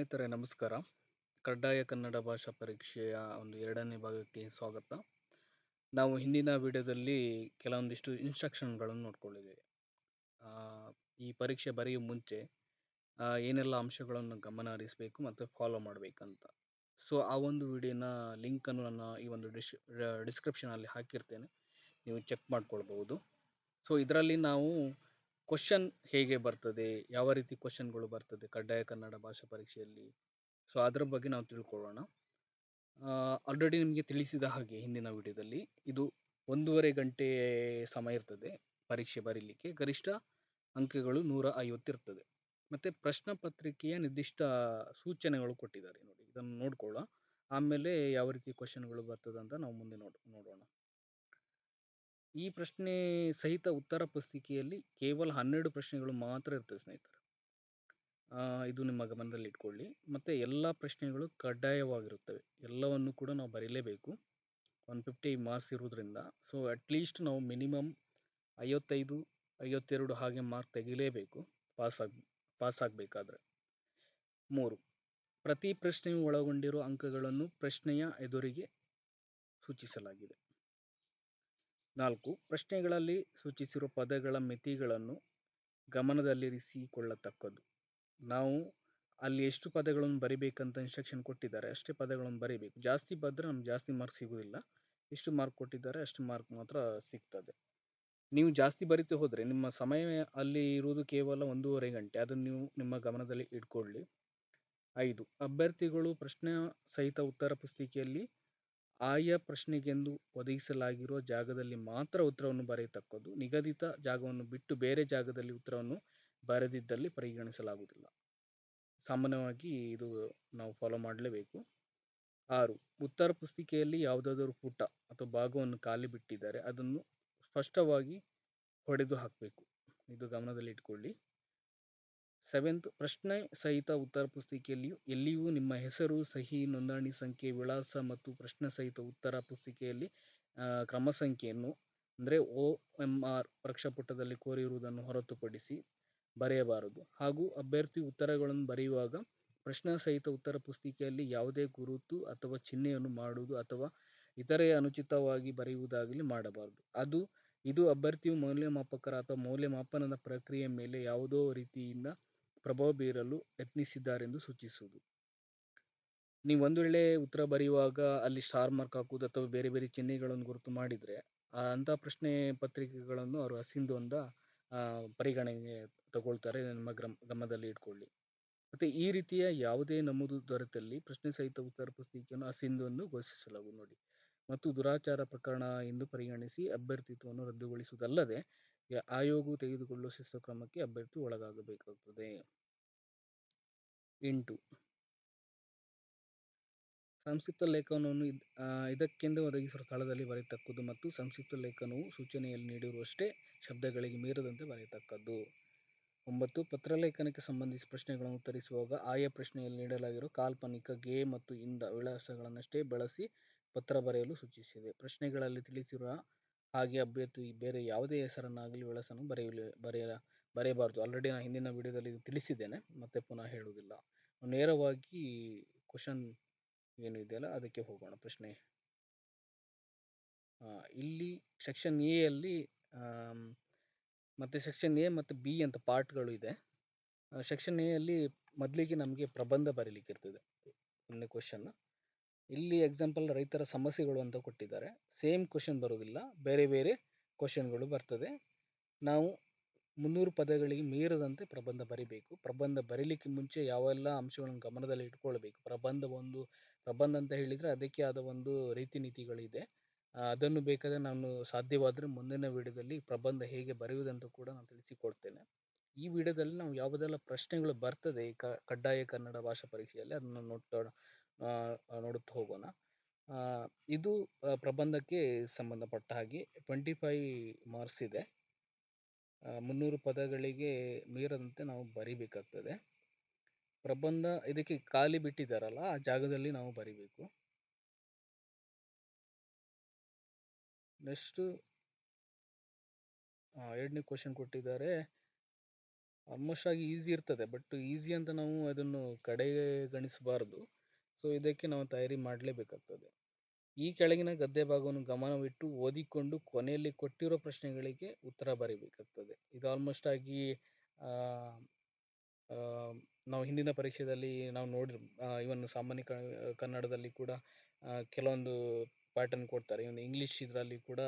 ಸ್ನೇಹಿತರೆ, ನಮಸ್ಕಾರ. ಕಡ್ಡಾಯ ಕನ್ನಡ ಭಾಷಾ ಪರೀಕ್ಷೆಯ ಒಂದು ಎರಡನೇ ಭಾಗಕ್ಕೆ ಸ್ವಾಗತ. ನಾವು ಹಿಂದಿನ ವಿಡಿಯೋದಲ್ಲಿ ಕೆಲವೊಂದಿಷ್ಟು ಇನ್ಸ್ಟ್ರಕ್ಷನ್ಗಳನ್ನು ನೋಡ್ಕೊಂಡಿದ್ದೇವೆ ಈ ಪರೀಕ್ಷೆ ಬರೆಯುವ ಮುಂಚೆ ಏನೆಲ್ಲ ಅಂಶಗಳನ್ನು ಗಮನ ಹರಿಸಬೇಕು ಮತ್ತು ಫಾಲೋ ಮಾಡಬೇಕಂತ. ಸೊ ಆ ಒಂದು ವಿಡಿಯೋನ ಲಿಂಕನ್ನು ನಾನು ಈ ಒಂದು ಡಿಸ್ ಡಿಸ್ಕ್ರಿಪ್ಷನಲ್ಲಿ ಹಾಕಿರ್ತೇನೆ. ನೀವು ಚೆಕ್ ಮಾಡ್ಕೊಳ್ಬಹುದು. ಸೊ ಇದರಲ್ಲಿ ನಾವು ಕ್ವಶನ್ ಹೇಗೆ ಬರ್ತದೆ? ಯಾವ ರೀತಿ ಕ್ವಶನ್ಗಳು ಬರ್ತದೆ ಕಡ್ಡಾಯ ಕನ್ನಡ ಭಾಷಾ ಪರೀಕ್ಷೆಯಲ್ಲಿ? ಸೊ ಅದರ ಬಗ್ಗೆ ನಾವು ತಿಳ್ಕೊಳ್ಳೋಣ. ಆಲ್ರೆಡಿ ನಿಮಗೆ ತಿಳಿಸಿದ ಹಾಗೆ ಹಿಂದಿನ ವಿಡಿಯೋದಲ್ಲಿ ಇದು ಒಂದೂವರೆ ಗಂಟೆ ಸಮಯ ಇರ್ತದೆ ಪರೀಕ್ಷೆ ಬರೀಲಿಕ್ಕೆ. ಗರಿಷ್ಠ ಅಂಕಗಳು ನೂರ ಐವತ್ತಿರ್ತದೆ ಮತ್ತು ಪ್ರಶ್ನೆ ಪತ್ರಿಕೆಯ ನಿರ್ದಿಷ್ಟ ಸೂಚನೆಗಳು ಕೊಟ್ಟಿದ್ದಾರೆ ನೋಡಿ, ಇದನ್ನು ನೋಡ್ಕೊಳ್ಳೋ ಆಮೇಲೆ ಯಾವ ರೀತಿ ಕ್ವಶನ್ಗಳು ಬರ್ತದೆ ಅಂತ ನಾವು ಮುಂದೆ ನೋಡ್, ನೋಡೋಣ. ಈ ಪ್ರಶ್ನೆ ಸಹಿತ ಉತ್ತರ ಪುಸ್ತಿಕೆಯಲ್ಲಿ ಕೇವಲ ಹನ್ನೆರಡು ಪ್ರಶ್ನೆಗಳು ಮಾತ್ರ ಇರ್ತವೆ ಸ್ನೇಹಿತರೆ. ಇದು ನಿಮ್ಮ ಗಮನದಲ್ಲಿ ಇಟ್ಕೊಳ್ಳಿ. ಮತ್ತು ಎಲ್ಲ ಪ್ರಶ್ನೆಗಳು ಕಡ್ಡಾಯವಾಗಿರುತ್ತವೆ. ಎಲ್ಲವನ್ನು ಕೂಡ ನಾವು ಬರೀಲೇಬೇಕು. ಒನ್ ಫಿಫ್ಟಿ ಮಾರ್ಕ್ಸ್ ಇರೋದ್ರಿಂದ ಸೊ ಅಟ್ಲೀಸ್ಟ್ ನಾವು ಮಿನಿಮಮ್ ಐವತ್ತೈದು, ಐವತ್ತೆರಡು ಹಾಗೆ ಮಾರ್ಕ್ ತೆಗಿಲೇಬೇಕು ಪಾಸ್ ಆಗ, ಪಾಸ್ ಆಗಬೇಕಾದ್ರೆ. ಮೂರು, ಪ್ರತಿ ಪ್ರಶ್ನೆಯು ಒಳಗೊಂಡಿರುವ ಅಂಕಗಳನ್ನು ಪ್ರಶ್ನೆಯ ಎದುರಿಗೆ ಸೂಚಿಸಲಾಗಿದೆ. ನಾಲ್ಕು, ಪ್ರಶ್ನೆಗಳಲ್ಲಿ ಸೂಚಿಸಿರುವ ಪದಗಳ ಮಿತಿಗಳನ್ನು ಗಮನದಲ್ಲಿರಿಸಿಕೊಳ್ಳತಕ್ಕದ್ದು. ನಾವು ಅಲ್ಲಿ ಎಷ್ಟು ಪದಗಳನ್ನು ಬರಿಬೇಕಂತ ಇನ್ಸ್ಟ್ರಕ್ಷನ್ ಕೊಟ್ಟಿದ್ದಾರೆ, ಅಷ್ಟೇ ಪದಗಳನ್ನು ಬರಿಬೇಕು. ಜಾಸ್ತಿ ಬಂದರೆ ನಮ್ಗೆ ಜಾಸ್ತಿ ಮಾರ್ಕ್ ಸಿಗೋದಿಲ್ಲ. ಎಷ್ಟು ಮಾರ್ಕ್ ಕೊಟ್ಟಿದ್ದಾರೆ, ಅಷ್ಟು ಮಾರ್ಕ್ ಮಾತ್ರ ಸಿಗ್ತದೆ. ನೀವು ಜಾಸ್ತಿ ಬರಿತಾ ಹೋದರೆ, ನಿಮ್ಮ ಸಮಯ ಅಲ್ಲಿ ಇರುವುದು ಕೇವಲ ಒಂದೂವರೆ ಗಂಟೆ. ಅದನ್ನು ನೀವು ನಿಮ್ಮ ಗಮನದಲ್ಲಿ ಇಟ್ಕೊಳ್ಳಿ. ಐದು, ಅಭ್ಯರ್ಥಿಗಳು ಪ್ರಶ್ನೆ ಸಹಿತ ಉತ್ತರ ಪುಸ್ತಿಕೆಯಲ್ಲಿ ಆಯಾ ಪ್ರಶ್ನೆಗೆಂದು ಒದಗಿಸಲಾಗಿರುವ ಜಾಗದಲ್ಲಿ ಮಾತ್ರ ಉತ್ತರವನ್ನು ಬರೆಯತಕ್ಕದ್ದು, ನಿಗದಿತ ಜಾಗವನ್ನು ಬಿಟ್ಟು ಬೇರೆ ಜಾಗದಲ್ಲಿ ಉತ್ತರವನ್ನು ಬರೆದಿದ್ದಲ್ಲಿ ಪರಿಗಣಿಸಲಾಗುವುದಿಲ್ಲ. ಸಾಮಾನ್ಯವಾಗಿ ಇದು ನಾವು ಫಾಲೋ ಮಾಡಲೇಬೇಕು. ಆರು, ಉತ್ತರ ಪುಸ್ತಿಕೆಯಲ್ಲಿ ಯಾವುದಾದರೂ ಪುಟ ಅಥವಾ ಭಾಗವನ್ನು ಖಾಲಿ ಬಿಟ್ಟಿದ್ದಾರೆ ಅದನ್ನು ಸ್ಪಷ್ಟವಾಗಿ ಹೊಡೆದು ಹಾಕಬೇಕು ಇದು ಗಮನದಲ್ಲಿ ಇಟ್ಕೊಳ್ಳಿ ಸೆವೆಂತ್ ಪ್ರಶ್ನೆ ಸಹಿತ ಉತ್ತರ ಪುಸ್ತಿಕೆಯಲ್ಲಿಯೂ, ಎಲ್ಲಿಯೂ ನಿಮ್ಮ ಹೆಸರು, ಸಹಿ, ನೋಂದಣಿ ಸಂಖ್ಯೆ, ವಿಳಾಸ ಮತ್ತು ಪ್ರಶ್ನೆ ಸಹಿತ ಉತ್ತರ ಪುಸ್ತಿಕೆಯಲ್ಲಿ ಕ್ರಮ ಸಂಖ್ಯೆಯನ್ನು, ಅಂದರೆ ಒ ಎಂ ಆರ್ ಪುಟದಲ್ಲಿ ಕೋರಿರುವುದನ್ನು ಹೊರತುಪಡಿಸಿ ಬರೆಯಬಾರದು. ಹಾಗೂ ಅಭ್ಯರ್ಥಿ ಉತ್ತರಗಳನ್ನು ಬರೆಯುವಾಗ ಪ್ರಶ್ನೆ ಸಹಿತ ಉತ್ತರ ಪುಸ್ತಿಕೆಯಲ್ಲಿ ಯಾವುದೇ ಗುರುತು ಅಥವಾ ಚಿಹ್ನೆಯನ್ನು ಮಾಡುವುದು ಅಥವಾ ಇತರೆ ಅನುಚಿತವಾಗಿ ಬರೆಯುವುದಾಗಲಿ ಮಾಡಬಾರದು. ಅದು, ಇದು ಅಭ್ಯರ್ಥಿಯು ಮೌಲ್ಯಮಾಪಕರ ಅಥವಾ ಮೌಲ್ಯಮಾಪನದ ಪ್ರಕ್ರಿಯೆ ಮೇಲೆ ಯಾವುದೋ ರೀತಿಯಿಂದ ಪ್ರಭಾವ ಬೀರಲು ಯತ್ನಿಸಿದ್ದಾರೆಂದು ಸೂಚಿಸುವುದು. ನೀವು ಒಂದು ವೇಳೆ ಉತ್ತರ ಬರೆಯುವಾಗ ಅಲ್ಲಿ ಸ್ಟಾರ್ ಮಾರ್ಕ್ ಹಾಕುವುದು ಅಥವಾ ಬೇರೆ ಬೇರೆ ಚಿಹ್ನೆಗಳನ್ನು ಗುರುತು ಮಾಡಿದರೆ ಅಂಥ ಪ್ರಶ್ನೆ ಪತ್ರಿಕೆಗಳನ್ನು ಅವರು ಹಸಿಂದು ಆ, ಪರಿಗಣನೆಗೆ ತಗೊಳ್ತಾರೆ ನಿಮ್ಮ ಗ್ರಮ ಗಮನದಲ್ಲಿ ಇಟ್ಕೊಳ್ಳಿ. ಮತ್ತು ಈ ರೀತಿಯ ಯಾವುದೇ ನಮೂದು ದೊರೆತಲ್ಲಿ ಪ್ರಶ್ನೆ ಸಹಿತ ಉತ್ತರ ಪುಸ್ತಿಕೆಯನ್ನು ಅಸಿಂಧುವನ್ನು ಘೋಷಿಸಲಾಗುವುದು ನೋಡಿ. ಮತ್ತು ದುರಾಚಾರ ಪ್ರಕರಣ ಎಂದು ಪರಿಗಣಿಸಿ ಅಭ್ಯರ್ಥಿತ್ವವನ್ನು ರದ್ದುಗೊಳಿಸುವುದಲ್ಲದೆ ಆಯೋಗವು ತೆಗೆದುಕೊಳ್ಳುವ ಶಿಸ್ತು ಕ್ರಮಕ್ಕೆ ಅಭ್ಯರ್ಥಿ ಒಳಗಾಗಬೇಕಾಗುತ್ತದೆ ಎಂಟು. ಸಂಕ್ಷಿಪ್ತ ಲೇಖನವನ್ನು ಇದಕ್ಕೆಂದೇ ಒದಗಿಸಿರುವ ಸ್ಥಳದಲ್ಲಿ ಬರೆಯತಕ್ಕದ್ದು ಮತ್ತು ಸಂಕ್ಷಿಪ್ತ ಲೇಖನವು ಸೂಚನೆಯಲ್ಲಿ ನೀಡಿರುವಷ್ಟೇ ಶಬ್ದಗಳಿಗೆ ಮೀರದಂತೆ ಬರೆಯತಕ್ಕದ್ದು. ಒಂಬತ್ತು. ಪತ್ರಲೇಖನಕ್ಕೆ ಸಂಬಂಧಿಸಿ ಪ್ರಶ್ನೆಗಳನ್ನು ಉತ್ತರಿಸುವಾಗ ಆಯಾ ಪ್ರಶ್ನೆಯಲ್ಲಿ ನೀಡಲಾಗಿರುವ ಕಾಲ್ಪನಿಕ ಗೆ ಮತ್ತು ಇಂದ ವಿಳಾಸಗಳನ್ನಷ್ಟೇ ಬಳಸಿ ಪತ್ರ ಬರೆಯಲು ಸೂಚಿಸಿದೆ. ಪ್ರಶ್ನೆಗಳಲ್ಲಿ ತಿಳಿಸಿರುವ ಹಾಗೆ ಅಭ್ಯರ್ಥಿ ಬೇರೆ ಯಾವುದೇ ಹೆಸರನ್ನಾಗಲಿ ವಿಳಾಸವನ್ನು ಬರೆಯಲಿ ಬರೆಯ ಬರೆಯಬಾರದು. ಆಲ್ರೆಡಿ ನಾನು ಹಿಂದಿನ ವಿಡಿಯೋದಲ್ಲಿ ತಿಳಿಸಿದ್ದೇನೆ, ಮತ್ತೆ ಪುನಃ ಹೇಳುವುದಿಲ್ಲ. ನೇರವಾಗಿ ಕ್ವಶನ್ ಏನು ಇದೆಯಲ್ಲ, ಅದಕ್ಕೆ ಹೋಗೋಣ. ಪ್ರಶ್ನೆ. ಇಲ್ಲಿ ಸೆಕ್ಷನ್ ಎ ಅಲ್ಲಿ ಮತ್ತೆ ಸೆಕ್ಷನ್ ಎ ಮತ್ತು ಬಿ ಅಂತ ಪಾರ್ಟ್ಗಳು ಇದೆ. ಸೆಕ್ಷನ್ ಎ ಅಲ್ಲಿ ಮೊದಲಿಗೆ ನಮಗೆ ಪ್ರಬಂಧ ಬರೀಲಿಕ್ಕೆ ಇರ್ತದೆ ಒಂದನೇ ಕ್ವಶನ್ ಇಲ್ಲಿ ಎಕ್ಸಾಂಪಲ್ ರೈತರ ಸಮಸ್ಯೆಗಳು ಅಂತ ಕೊಟ್ಟಿದ್ದಾರೆ. ಸೇಮ್ ಕ್ವಶನ್ ಬರೋದಿಲ್ಲ ಬೇರೆ ಬೇರೆ ಕ್ವಶನ್ಗಳು ಬರ್ತದೆ. ನಾವು ಮುನ್ನೂರು ಪದಗಳಿಗೆ ಮೀರದಂತೆ ಪ್ರಬಂಧ ಬರಿಬೇಕು. ಪ್ರಬಂಧ ಬರೀಲಿಕ್ಕೆ ಮುಂಚೆ ಯಾವೆಲ್ಲ ಅಂಶಗಳನ್ನು ಗಮನದಲ್ಲಿ ಇಟ್ಕೊಳ್ಬೇಕು? ಪ್ರಬಂಧ ಒಂದು, ಪ್ರಬಂಧ ಅಂತ ಹೇಳಿದರೆ ಅದಕ್ಕೆ ಆದ ಒಂದು ರೀತಿ ನೀತಿಗಳಿದೆ ಅದನ್ನು ಬೇಕಾದರೆ ನಾನು ಸಾಧ್ಯವಾದರೆ ಮುಂದಿನ ವಿಡಿಯೋದಲ್ಲಿ ಪ್ರಬಂಧ ಹೇಗೆ ಬರೆಯುವುದಂತ ಕೂಡ ನಾನು ತಿಳಿಸಿಕೊಡ್ತೇನೆ. ಈ ವಿಡಿಯೋದಲ್ಲಿ ನಾವು ಯಾವುದೆಲ್ಲ ಪ್ರಶ್ನೆಗಳು ಬರ್ತದೆ ಕಡ್ಡಾಯ ಕನ್ನಡ ಭಾಷಾ ಪರೀಕ್ಷೆಯಲ್ಲಿ ಅದನ್ನು ನೋಡ್ತಾ ನೋಡುತ್ತಾ ಹೋಗೋಣ. ಇದು ಪ್ರಬಂಧಕ್ಕೆ ಸಂಬಂಧಪಟ್ಟ ಹಾಗೆ ಟ್ವೆಂಟಿ ಫೈವ್ ಮಾರ್ಕ್ಸ್ ಇದೆ ಮುನ್ನೂರು ಪದಗಳಿಗೆ ಮೀರದಂತೆ ನಾವು ಬರಿಬೇಕಾಗ್ತದೆ. ಪ್ರಬಂಧ, ಇದಕ್ಕೆ ಖಾಲಿ ಬಿಟ್ಟಿದ್ದಾರಲ್ಲ ಆ ಜಾಗದಲ್ಲಿ ನಾವು ಬರಿಬೇಕು. ನೆಕ್ಸ್ಟು ಎರಡನೇ ಕ್ವಶನ್ ಕೊಟ್ಟಿದ್ದಾರೆ. ಆಲ್ಮೋಸ್ಟ್ ಆಗಿ ಈಸಿ ಇರ್ತದೆ ಬಟ್ ಈಸಿ ಅಂತ ನಾವು ಅದನ್ನು ಕಡೆಗಣಿಸಬಾರ್ದು. ಸೊ ಇದಕ್ಕೆ ನಾವು ತಯಾರಿ ಮಾಡಲೇಬೇಕಾಗ್ತದೆ. ಈ ಕೆಳಗಿನ ಗದ್ದೆ ಭಾಗವನ್ನು ಗಮನವಿಟ್ಟು ಓದಿಕೊಂಡು ಕೊನೆಯಲ್ಲಿ ಕೊಟ್ಟಿರೋ ಪ್ರಶ್ನೆಗಳಿಗೆ ಉತ್ತರ ಬರೀಬೇಕಾಗ್ತದೆ. ಇದು ಆಲ್ಮೋಸ್ಟ್ ಆಗಿ ನಾವು ಹಿಂದಿನ ಪರೀಕ್ಷೆಯಲ್ಲಿ ನಾವು ನೋಡಿ ಇವನ್ನು ಸಾಮಾನ್ಯ ಕನ್ನಡದಲ್ಲಿ ಕೂಡ ಕೆಲವೊಂದು ಪ್ಯಾಟರ್ನ್ ಕೊಡ್ತಾರೆ. ಇವನು ಇಂಗ್ಲೀಷ್ ಇದರಲ್ಲಿ ಕೂಡ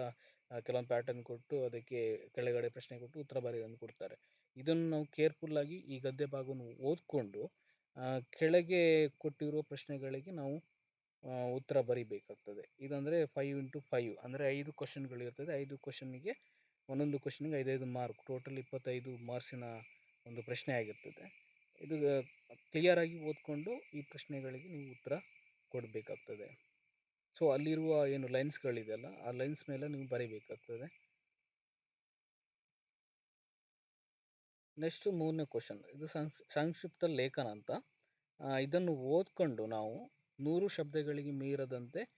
ಕೆಲವೊಂದು ಪ್ಯಾಟರ್ನ್ ಕೊಟ್ಟು ಅದಕ್ಕೆ ಕೆಳಗಡೆ ಪ್ರಶ್ನೆ ಕೊಟ್ಟು ಉತ್ತರ ಬರೆಯೋದನ್ನು ಕೊಡ್ತಾರೆ. ಇದನ್ನು ನಾವು ಕೇರ್ಫುಲ್ಲಾಗಿ ಈ ಗದ್ದೆ ಭಾಗವನ್ನು ಓದ್ಕೊಂಡು ಕೆಳಗೆ ಕೊಟ್ಟಿರುವ ಪ್ರಶ್ನೆಗಳಿಗೆ ನಾವು ಉತ್ತರ ಬರಿಬೇಕಾಗ್ತದೆ. ಇದಂದರೆ ಫೈವ್ ಇಂಟು ಫೈವ್ ಅಂದರೆ ಐದು ಕ್ವಶನ್ಗಳಿರ್ತದೆ ಐದು ಕ್ವಶನ್ನಿಗೆ ಒಂದೊಂದು ಕ್ವಶನ್ಗೆ ಐದೈದು ಮಾರ್ಕ್ ಟೋಟಲ್ ಇಪ್ಪತ್ತೈದು ಮಾರ್ಕ್ಸಿನ ಒಂದು ಪ್ರಶ್ನೆ ಆಗಿರ್ತದೆ. ಇದು ಕ್ಲಿಯರಾಗಿ ಓದ್ಕೊಂಡು ಈ ಪ್ರಶ್ನೆಗಳಿಗೆ ನೀವು ಉತ್ತರ ಕೊಡಬೇಕಾಗ್ತದೆ. ಸೊ ಅಲ್ಲಿರುವ ಏನು ಲೈನ್ಸ್ಗಳಿದೆಯಲ್ಲ ಆ ಲೈನ್ಸ್ ಮೇಲೆ ನೀವು ಬರೀಬೇಕಾಗ್ತದೆ. ನೆಕ್ಸ್ಟ್ ಮೂರನೇ ಕ್ವಶನ್ ಇದು ಸಂಕ್ಷ್- ಸಂಕ್ಷಿಪ್ತ ಲೇಖನ ಅಂತ. ಇದನ್ನು ಓದ್ಕೊಂಡು ನಾವು ನೂರು ಶಬ್ದಗಳಿಗೆ ಮೀರದಂತೆ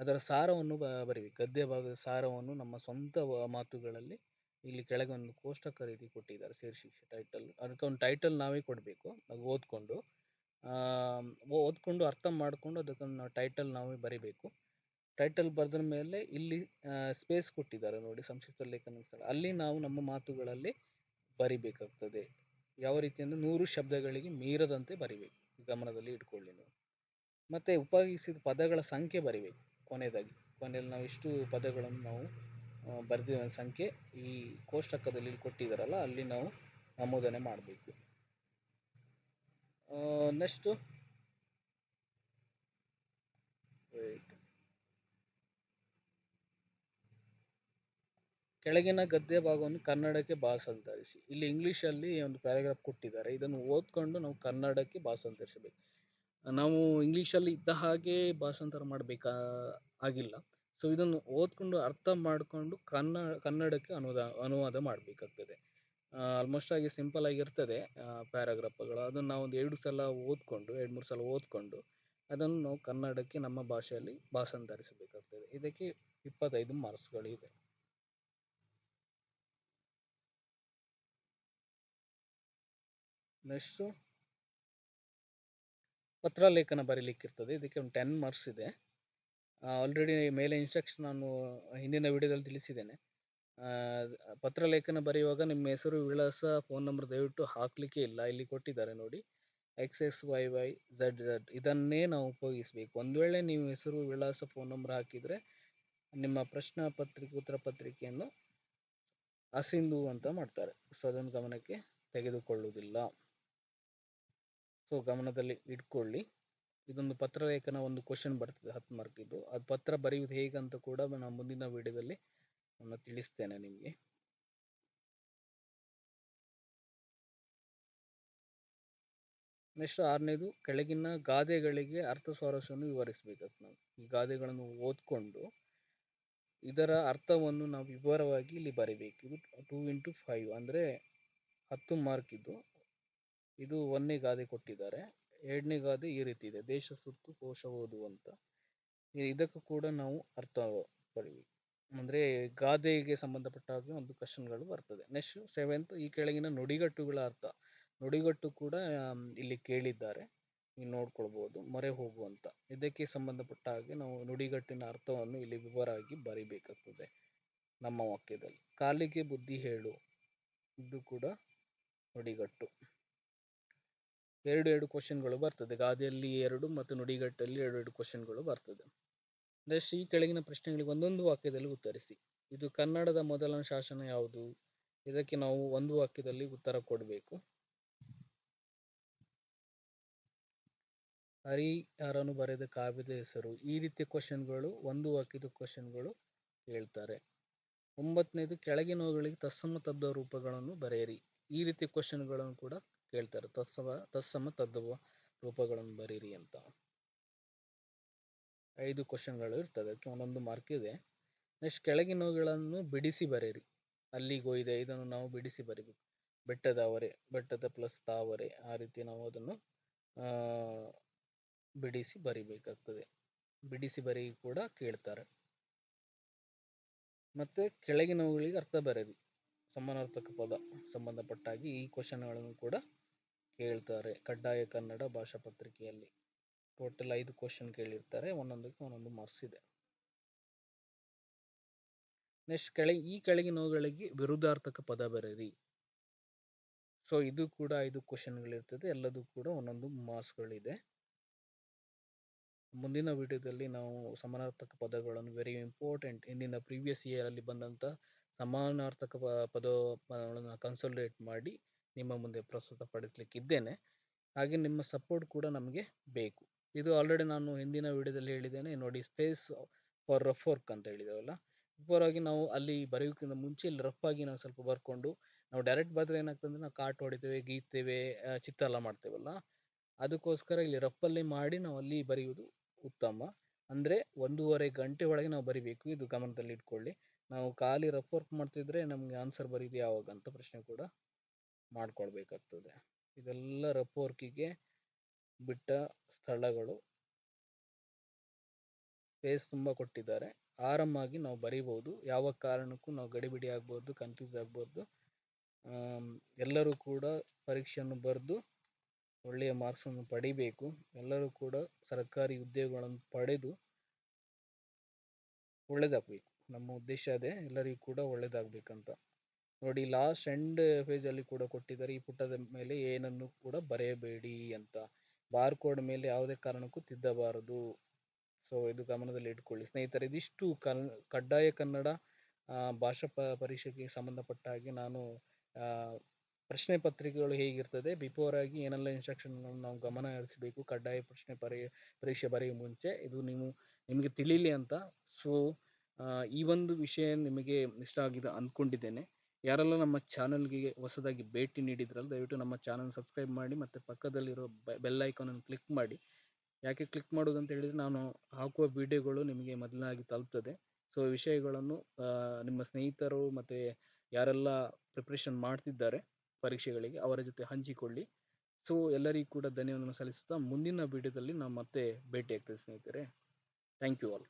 ಅದರ ಸಾರವನ್ನು ಬರೀವಿ ಗದ್ಯ ಭಾಗದ ಸಾರವನ್ನು ನಮ್ಮ ಸ್ವಂತ ಮಾತುಗಳಲ್ಲಿ ಇಲ್ಲಿ ಕೆಳಗೆ ಒಂದು ಕೋಷ್ಟಕ ರೀತಿ ಕೊಟ್ಟಿದ್ದಾರೆ. ಶೀರ್ಷಿಕೆ ಟೈಟಲ್ ಅದಕ್ಕೆ ಒಂದು ಟೈಟಲ್ ನಾವೇ ಕೊಡಬೇಕು. ಅದು ಓದ್ಕೊಂಡು. ಓದ್ಕೊಂಡು ಅರ್ಥ ಮಾಡಿಕೊಂಡು ಅದಕ್ಕೊಂದು ಟೈಟಲ್ ನಾವೇ ಬರಿಬೇಕು. ಟೈಟಲ್ ಬರೆದ ಮೇಲೆ ಇಲ್ಲಿ ಸ್ಪೇಸ್ ಕೊಟ್ಟಿದ್ದಾರೆ ನೋಡಿ ಸಂಕ್ಷಿಪ್ತ ಲೇಖನ ಅಲ್ಲಿ ನಾವು ನಮ್ಮ ಮಾತುಗಳಲ್ಲಿ ಬರಿಬೇಕಾಗ್ತದೆ. ಯಾವ ರೀತಿ ಅಂದರೆ ನೂರು ಶಬ್ದಗಳಿಗೆ ಮೀರದಂತೆ ಬರಿಬೇಕು. ಗಮನದಲ್ಲಿ ಇಟ್ಕೊಳ್ಳಿ ನೀವು. ಮತ್ತು ಉಪಯೋಗಿಸಿದ ಪದಗಳ ಸಂಖ್ಯೆ ಬರಿಬೇಕು. ಕೊನೆಯದಾಗಿ, ಕೊನೆಯಲ್ಲಿ ನಾವು ಎಷ್ಟು ಪದಗಳನ್ನು ನಾವು ಬರೆದಿರುವ ಬರೆದಿರೋ ಸಂಖ್ಯೆ ಈ ಕೋಷ್ಟಕದಲ್ಲಿ ಕೊಟ್ಟಿದ್ದಾರಲ್ಲ ಅಲ್ಲಿ ನಾವು ನಮೂದನೆ ಮಾಡಬೇಕು. ನೆಕ್ಸ್ಟು ಕೆಳಗಿನ ಗದ್ಯ ಭಾಗವನ್ನು ಕನ್ನಡಕ್ಕೆ ಭಾಷಾಂತರಿಸಿ. ಇಲ್ಲಿ ಇಂಗ್ಲೀಷಲ್ಲಿ ಒಂದು ಪ್ಯಾರಾಗ್ರಾಫ್ ಕೊಟ್ಟಿದ್ದಾರೆ. ಇದನ್ನು ಓದ್ಕೊಂಡು ನಾವು ಕನ್ನಡಕ್ಕೆ ಭಾಷಾಂತರಿಸಬೇಕು. ನಾವು ಇಂಗ್ಲೀಷಲ್ಲಿ ಇದ್ದ ಹಾಗೆ ಭಾಷಾಂತರ ಮಾಡಬೇಕಾ, ಆಗಿಲ್ಲ. ಸೊ ಇದನ್ನು ಓದ್ಕೊಂಡು ಅರ್ಥ ಮಾಡಿಕೊಂಡು ಕನ್ನ, ಕನ್ನಡಕ್ಕೆ ಅನುವಾದ ಅನುವಾದ ಮಾಡಬೇಕಾಗ್ತದೆ. ಆಲ್ಮೋಸ್ಟ್ ಆಗಿ ಸಿಂಪಲ್ ಆಗಿರ್ತದೆ ಪ್ಯಾರಾಗ್ರಾಫ್ಗಳು ಅದನ್ನು ನಾವು ಒಂದು ಎರಡು ಸಲ ಓದ್ಕೊಂಡು, ಎರಡು ಮೂರು ಸಲ ಓದ್ಕೊಂಡು ಅದನ್ನು ನಾವು ಕನ್ನಡಕ್ಕೆ ನಮ್ಮ ಭಾಷೆಯಲ್ಲಿ ಭಾಷಾಂತರಿಸಬೇಕಾಗ್ತದೆ. ಇದಕ್ಕೆ ಇಪ್ಪತ್ತೈದು ಮಾರ್ಕ್ಸ್ಗಳಿವೆ ನೆಕ್ಸ್ಟು ಪತ್ರಲೇಖನ ಬರೀಲಿಕ್ಕಿರ್ತದೆ. ಇದಕ್ಕೆ ಒಂದು ಟೆನ್ ಮಾರ್ಕ್ಸ್ ಇದೆ. ಆಲ್ರೆಡಿ ಮೇಲೆ ಇನ್ಸ್ಟ್ರಕ್ಷನ್ ನಾನು ಹಿಂದಿನ ವಿಡಿಯೋದಲ್ಲಿ ತಿಳಿಸಿದ್ದೇನೆ. ಪತ್ರ ಪತ್ರಲೇಖನ ಬರೆಯುವಾಗ ನಿಮ್ಮ ಹೆಸರು, ವಿಳಾಸ ಫೋನ್ ನಂಬರ್ ದಯವಿಟ್ಟು ಹಾಕಲಿಕ್ಕೆ ಇಲ್ಲ. ಇಲ್ಲಿ ಕೊಟ್ಟಿದ್ದಾರೆ ನೋಡಿ. X X Y Y Z Z ಇದನ್ನೇ ನಾವು ಉಪಯೋಗಿಸಬೇಕು. ಒಂದು ವೇಳೆ ನೀವು ಹೆಸರು, ವಿಳಾಸ ಫೋನ್ ನಂಬರ್ ಹಾಕಿದರೆ ನಿಮ್ಮ ಪ್ರಶ್ನಾ ಪತ್ರಿಕೆ, ಉತ್ತರ ಪತ್ರಿಕೆಯನ್ನು ಅಸಿಂಧು ಅಂತ ಮಾಡ್ತಾರೆ. ಸೊ ಅದನ್ನು ಗಮನಕ್ಕೆ ತೆಗೆದುಕೊಳ್ಳುವುದಿಲ್ಲ. ಸೊ ಗಮನದಲ್ಲಿ ಇಟ್ಕೊಳ್ಳಿ. ಇದೊಂದು ಪತ್ರಲೇಖನ ಒಂದು ಕ್ವಶನ್ ಬರ್ತದೆ, ಹತ್ತು ಮಾರ್ಕಿದ್ದು ಅದು ಪತ್ರ ಬರೆಯುವುದು ಹೇಗಂತ ಕೂಡ ನಾನು ಮುಂದಿನ ವಿಡಿಯೋದಲ್ಲಿ ನಾನು ತಿಳಿಸ್ತೇನೆ ನಿಮಗೆ. ನೆಕ್ಸ್ಟ್ ಆರನೇದು, ಕೆಳಗಿನ ಗಾದೆಗಳಿಗೆ ಅರ್ಥ ಸ್ವಾರಸ್ಯವನ್ನು ವಿವರಿಸಬೇಕಾಗ್ತದೆ ನಾವು ಈ ಗಾದೆಗಳನ್ನು ಓದ್ಕೊಂಡು ಇದರ ಅರ್ಥವನ್ನು ನಾವು ವಿವರವಾಗಿ ಇಲ್ಲಿ ಬರೀಬೇಕು. ಇದು ಟೂ ಇಂಟು ಫೈವ್ ಅಂದರೆ ಹತ್ತು ಮಾರ್ಕ್ ಇದು ಒಂದನೇ ಗಾದೆ ಕೊಟ್ಟಿದ್ದಾರೆ. ಎರಡನೇ ಗಾದೆ ಈ ರೀತಿ ಇದೆ. ದೇಶ ಸುತ್ತು ಕೋಶ ಓದು ಅಂತ. ಇದಕ್ಕೂ ಕೂಡ ನಾವು ಅರ್ಥ ಪಡಿವಿ ಅಂದರೆ ಗಾದೆಗೆ ಸಂಬಂಧಪಟ್ಟ ಹಾಗೆ ಒಂದು ಕ್ವಶನ್ಗಳು ಬರ್ತದೆ. ನೆಕ್ಸ್ಟ್ ಸೆವೆಂತ್ ಈ ಕೆಳಗಿನ ನುಡಿಗಟ್ಟುಗಳ ಅರ್ಥ. ನುಡಿಗಟ್ಟು ಕೂಡ ಇಲ್ಲಿ ಕೇಳಿದ್ದಾರೆ. ನೀವು ನೋಡ್ಕೊಳ್ಬೋದು. ಮೊರೆ ಹೋಗು ಅಂತ. ಇದಕ್ಕೆ ಸಂಬಂಧಪಟ್ಟ ಹಾಗೆ ನಾವು ನುಡಿಗಟ್ಟಿನ ಅರ್ಥವನ್ನು ಇಲ್ಲಿ ವಿವರವಾಗಿ ಬರಿಬೇಕಾಗ್ತದೆ ನಮ್ಮ ವಾಕ್ಯದಲ್ಲಿ. ಕಾಲಿಗೆ ಬುದ್ಧಿ ಹೇಳು. ಇದು ಕೂಡ ನುಡಿಗಟ್ಟು. ಎರಡು ಎರಡು ಕ್ವಶನ್ಗಳು ಬರ್ತದೆ. ಗಾದೆಯಲ್ಲಿ ಎರಡು ಮತ್ತು ನುಡಿಗಟ್ಟಲ್ಲಿ ಎರಡು ಎರಡು ಕ್ವಶನ್ಗಳು ಬರ್ತದೆ. ನೆಕ್ಸ್ಟ್ ಈ ಕೆಳಗಿನ ಪ್ರಶ್ನೆಗಳಿಗೆ ಒಂದೊಂದು ವಾಕ್ಯದಲ್ಲಿ ಉತ್ತರಿಸಿ. ಇದು ಕನ್ನಡದ ಮೊದಲ ಶಾಸನ ಯಾವುದು? ಇದಕ್ಕೆ ನಾವು ಒಂದು ವಾಕ್ಯದಲ್ಲಿ ಉತ್ತರ ಕೊಡಬೇಕು. ಹರಿಹರನು ಬರೆದ ಕಾವ್ಯದ ಹೆಸರು? ಈ ರೀತಿಯ ಕ್ವಶನ್ಗಳು ಒಂದು ವಾಕ್ಯದ ಕ್ವಶನ್ಗಳು ಹೇಳ್ತಾರೆ. ಒಂಬತ್ತನೇದು, ಕೆಳಗಿನವುಗಳಿಗೆ ತತ್ಸಮ ತದ್ದ ರೂಪಗಳನ್ನು ಬರೆಯಿರಿ. ಈ ರೀತಿಯ ಕ್ವಶನ್ಗಳನ್ನು ಕೂಡ ಕೇಳ್ತಾರೆ, ತತ್ಸಮ ತತ್ಸಮ ತದ್ವ ರೂಪಗಳನ್ನು ಬರೀರಿ ಅಂತ. ಐದು ಕ್ವಶನ್ಗಳು ಇರ್ತದೆ ಅದಕ್ಕೆ ಒಂದೊಂದು ಮಾರ್ಕ್ ಇದೆ. ನೆಕ್ಸ್ಟ್ ಕೆಳಗಿನವುಗಳನ್ನು ಬಿಡಿಸಿ ಬರೀರಿ ಅಲ್ಲಿಗೋ ಇದೆ, ಇದನ್ನು ನಾವು ಬಿಡಿಸಿ ಬರೀಬೇಕು. ಬೆಟ್ಟದ ಅವರೆ, ಬೆಟ್ಟದ ಪ್ಲಸ್ ತಾವರೆ ಆ ರೀತಿ ನಾವು ಅದನ್ನು ಬಿಡಿಸಿ ಬರಿಬೇಕಾಗ್ತದೆ. ಬಿಡಿಸಿ ಬರಿ ಕೂಡ ಕೇಳ್ತಾರೆ. ಮತ್ತೆ ಕೆಳಗಿನವುಗಳಿಗೆ ಅರ್ಥ ಬರೀರಿ ಸಮಾನಾರ್ಥಕ ಪದ, ಸಂಬಂಧಪಟ್ಟಾಗಿ ಈ ಕ್ವಶನ್ಗಳನ್ನು ಕೂಡ ಕೇಳ್ತಾರೆ. ಕಡ್ಡಾಯ ಕನ್ನಡ ಭಾಷಾ ಪತ್ರಿಕೆಯಲ್ಲಿ. ಟೋಟಲ್ ಐದು ಕ್ವಶನ್ ಕೇಳಿರ್ತಾರೆ. ಒಂದೊಂದಕ್ಕೆ ಒಂದೊಂದು ಮಾರ್ಕ್ಸ್ ಇದೆ. ನೆಕ್ಸ್ಟ್ ಕೆಳಗೆ, ಈ ಕೆಳಗಿನವುಗಳಿಗೆ ವಿರುದ್ಧಾರ್ಥಕ ಪದ ಬರೆಯಿರಿ. ಸೊ ಇದು ಕೂಡ ಐದು ಕ್ವಶನ್ಗಳಿರ್ತದೆ ಎಲ್ಲದೂ ಕೂಡ ಒಂದೊಂದು ಮಾರ್ಕ್ಸ್ಗಳಿದೆ ಮುಂದಿನ ವಿಡಿಯೋದಲ್ಲಿ ನಾವು ಸಮಾನಾರ್ಥಕ ಪದಗಳನ್ನು ವೆರಿ ಇಂಪಾರ್ಟೆಂಟ್ ಇಂದಿನ ಪ್ರೀವಿಯಸ್ ಇಯರಲ್ಲಿ ಬಂದಂಥ ಸಮಾನಾರ್ಥಕ ಪದ ಪದಗಳನ್ನು ಕನ್ಸಲ್ಟೇಟ್ ಮಾಡಿ ನಿಮ್ಮ ಮುಂದೆ ಪ್ರಸ್ತುತಪಡಿಸಲಿಕ್ಕಿದ್ದೇನೆ ಹಾಗೆ ನಿಮ್ಮ ಸಪೋರ್ಟ್ ಕೂಡ ನಮಗೆ ಬೇಕು. ಇದು ಆಲ್ರೆಡಿ ನಾನು ಹಿಂದಿನ ವಿಡಿಯೋದಲ್ಲಿ ಹೇಳಿದ್ದೇನೆ. ನೋಡಿ ಸ್ಪೇಸ್ ಫಾರ್ ರಫ್ ವರ್ಕ್ ಅಂತ ಹೇಳಿದೆವಲ್ಲ? ಬಿಫೋರ್ ಆಗಿ ನಾವು ಅಲ್ಲಿ ಬರೆಯೋಕ್ಕಿಂತ ಮುಂಚೆ ಇಲ್ಲಿ ರಫ್ ಆಗಿ ನಾವು ಸ್ವಲ್ಪ ಬರ್ಕೊಂಡು, ನಾವು ಡೈರೆಕ್ಟ್ ಬರೆದ್ರೆ ಏನಾಗ್ತದೆ ನಾವು ಕಾಟ್ ಹೊಡಿತೇವೆ, ಗೀತೇವೆ ಚಿತ್ರ ಎಲ್ಲ ಮಾಡ್ತೇವಲ್ಲ? ಅದಕ್ಕೋಸ್ಕರ ಇಲ್ಲಿ ರಫಲ್ಲಿ ಮಾಡಿ ನಾವು ಅಲ್ಲಿ ಬರೆಯುವುದು ಉತ್ತಮ. ಅಂದರೆ ಒಂದೂವರೆ ಗಂಟೆ ಒಳಗೆ ನಾವು ಬರಿಬೇಕು. ಇದು ಗಮನದಲ್ಲಿ ಇಟ್ಕೊಳ್ಳಿ. ನಾವು ಖಾಲಿ ರಫ್ ವರ್ಕ್ ಮಾಡ್ತಿದ್ರೆ ನಮಗೆ ಆನ್ಸರ್ ಬರೀದು ಯಾವಾಗ ಅಂತ ಪ್ರಶ್ನೆ ಕೂಡ. ಮಾಡ್ಕೊಳ್ಬೇಕಾಗ್ತದೆ ಇದೆಲ್ಲ ರಫ್ ವರ್ಕಿಗೆ ಬಿಟ್ಟ ಸ್ಥಳಗಳು ಸ್ಪೇಸ್ ತುಂಬ ಕೊಟ್ಟಿದ್ದಾರೆ. ಆರಾಮಾಗಿ ನಾವು ಬರಿಬೋದು ಯಾವ ಕಾರಣಕ್ಕೂ ನಾವು ಗಡಿಬಿಡಿ ಆಗ್ಬೋದು ಕನ್ಫ್ಯೂಸ್ ಆಗ್ಬೋದು. ಎಲ್ಲರೂ ಕೂಡ ಪರೀಕ್ಷೆಯನ್ನು ಬರೆದು ಒಳ್ಳೆಯ ಮಾರ್ಕ್ಸನ್ನು ಪಡಿಬೇಕು. ಎಲ್ಲರೂ ಕೂಡ ಸರ್ಕಾರಿ ಉದ್ಯೋಗಗಳನ್ನು ಪಡೆದು ಒಳ್ಳೆಯದಾಗಬೇಕು ನಮ್ಮ ಉದ್ದೇಶ ಅದೇ. ಎಲ್ಲರಿಗೂ ಕೂಡ ಒಳ್ಳೇದಾಗಬೇಕಂತ. ನೋಡಿ ಲಾಸ್ಟ್ ಎಂಡ್ ಪೇಜಲ್ಲಿ ಕೂಡ ಕೊಟ್ಟಿದ್ದಾರೆ. ಈ ಪುಟದ ಮೇಲೆ ಏನನ್ನು ಕೂಡ ಬರೆಯಬೇಡಿ ಅಂತ. ಬಾರ್ ಕೋಡ್ ಮೇಲೆ ಯಾವುದೇ ಕಾರಣಕ್ಕೂ ತಿದ್ದಬಾರದು. ಸೊ ಇದು ಗಮನದಲ್ಲಿ ಇಟ್ಕೊಳ್ಳಿ. ಸ್ನೇಹಿತರೆ, ಇದಿಷ್ಟು ಕನ್ ಕಡ್ಡಾಯ ಕನ್ನಡ ಭಾಷಾ ಪ, ಪರೀಕ್ಷೆಗೆ ಸಂಬಂಧಪಟ್ಟ ಹಾಗೆ ನಾನು ಪ್ರಶ್ನೆ ಪತ್ರಿಕೆಗಳು ಹೇಗಿರ್ತದೆ ಬಿಫೋರ್ ಆಗಿ ಏನೆಲ್ಲ ಇನ್ಸ್ಟ್ರಕ್ಷನ್ಗಳನ್ನು ನಾವು ಗಮನ ಹರಿಸಬೇಕು, ಕಡ್ಡಾಯ ಪ್ರಶ್ನೆ ಪರಿ, ಪರೀಕ್ಷೆ ಬರೆಯುವ ಮುಂಚೆ, ಇದು ನೀವು, ನಿಮಗೆ ತಿಳಿಲಿ ಅಂತ. ಸೊ ಈ ಒಂದು ವಿಷಯ ನಿಮಗೆ ಇಷ್ಟ ಆಗಿದೆ ಅಂದ್ಕೊಂಡಿದ್ದೇನೆ ಯಾರೆಲ್ಲ ನಮ್ಮ ಚಾನಲ್ಗೆ ಹೊಸದಾಗಿ ಭೇಟಿ ನೀಡಿದ್ರಲ್ಲ, ದಯವಿಟ್ಟು ನಮ್ಮ ಚಾನಲ್ ಸಬ್ಸ್ಕ್ರೈಬ್ ಮಾಡಿ ಮತ್ತು ಪಕ್ಕದಲ್ಲಿರೋ ಬೆಲ್ ಐಕಾನನ್ನು ಕ್ಲಿಕ್ ಮಾಡಿ. ಯಾಕೆ ಕ್ಲಿಕ್ ಮಾಡೋದು ಅಂತ ಹೇಳಿದರೆ, ನಾನು ಹಾಕುವ ವಿಡಿಯೋಗಳು ನಿಮಗೆ ಮೊದಲಾಗಿ ತಲುಪ್ತದೆ. ಸೊ ವಿಷಯಗಳನ್ನು ನಿಮ್ಮ ಸ್ನೇಹಿತರು ಮತ್ತು ಯಾರೆಲ್ಲ ಪ್ರಿಪ್ರೇಷನ್ ಮಾಡ್ತಿದ್ದಾರೆ ಪರೀಕ್ಷೆಗಳಿಗೆ, ಅವರ ಜೊತೆ ಹಂಚಿಕೊಳ್ಳಿ. ಸೊ, ಎಲ್ಲರಿಗೂ ಕೂಡ ಧನ್ಯವಾದವನ್ನು ಸಲ್ಲಿಸುತ್ತಾ ಮುಂದಿನ ವಿಡಿಯೋದಲ್ಲಿ ನಾವು ಮತ್ತೆ ಭೇಟಿ ಆಗ್ತೇವೆ ಸ್ನೇಹಿತರೆ. Thank you all.